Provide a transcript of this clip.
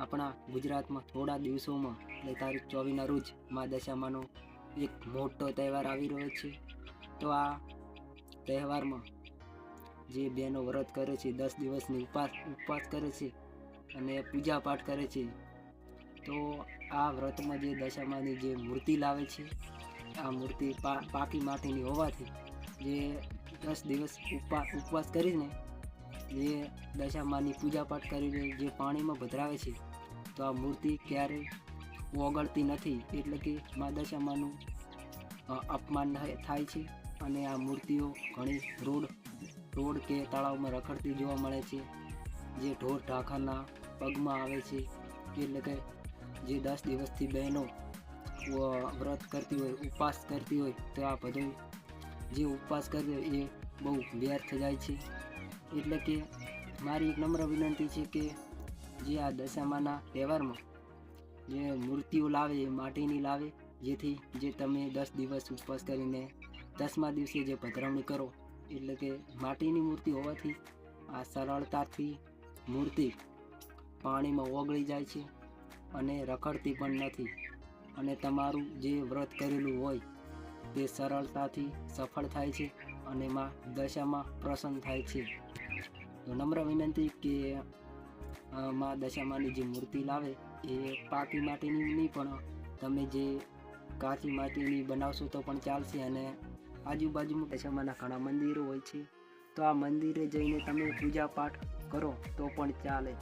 આપણા ગુજરાતમાં થોડા દિવસોમાં, એટલે તારીખ ચોવીસના રોજ મા દશામાનો એક મોટો તહેવાર આવી રહ્યો છે. તો આ તહેવારમાં જે બહેનો વ્રત કરે છે, દસ દિવસની ઉપવાસ ઉપવાસ કરે છે અને પૂજા પાઠ કરે છે, તો આ વ્રતમાં જે દશામાની જે મૂર્તિ લાવે છે, આ મૂર્તિ પા, પાકી માટીની હોવાથી જે દસ દિવસ ઉપવા, ઉપવાસ કરીને જે દશામાની પૂજાપાઠ કરીને જે પાણીમાં ભદ્રાવે છે, તો આ મૂર્તિ ક્યારેય ઓગળતી નથી, એટલે કે મા દશામાનું અપમાન થાય છે અને આ મૂર્તિઓ ઘણી રોડ રોડ કે તળાવમાં રખડતી જોવા મળે છે, જે ઢોર ઢાંખાના પગમાં આવે છે, એટલે કે જે દસ દિવસથી બહેનો વ્રત કરતી હોય, ઉપવાસ કરતી હોય, તો આ બધું જે ઉપવાસ કરે એ બહુ વ્યર્થ જાય છે. એટલે કે મારી એક નમ્ર વિનંતી છે કે જે આ દશામાના તહેવારમાં જે મૂર્તિઓ લાવે એ માટીની લાવે, જેથી જે તમે દસ દિવસ ઉપવાસ કરીને દસમા દિવસે જે પધરાવણી કરો, એટલે કે માટીની મૂર્તિ હોવાથી આ સરળતાથી મૂર્તિ પાણીમાં ઓગળી જાય છે અને રખડતી પણ નથી. અને તમારું જે વ્રત કરેલું હોય તે સરળતાથી સફળ થાય છે અને માં દશામાં પ્રસન્ન થાય છે. તો નમ્ર વિનંતી કે માં દશામાની જે મૂર્તિ લાવે એ પાકી માટીની નહીં, પણ તમે જે કાચી માટીની બનાવશો તો પણ ચાલશે અને આજુબાજુમાં દશામાના ઘણા મંદિરો હોય છે. તો આ મંદિરે જઈને તમે પૂજા પાઠ કરો તો પણ ચાલે.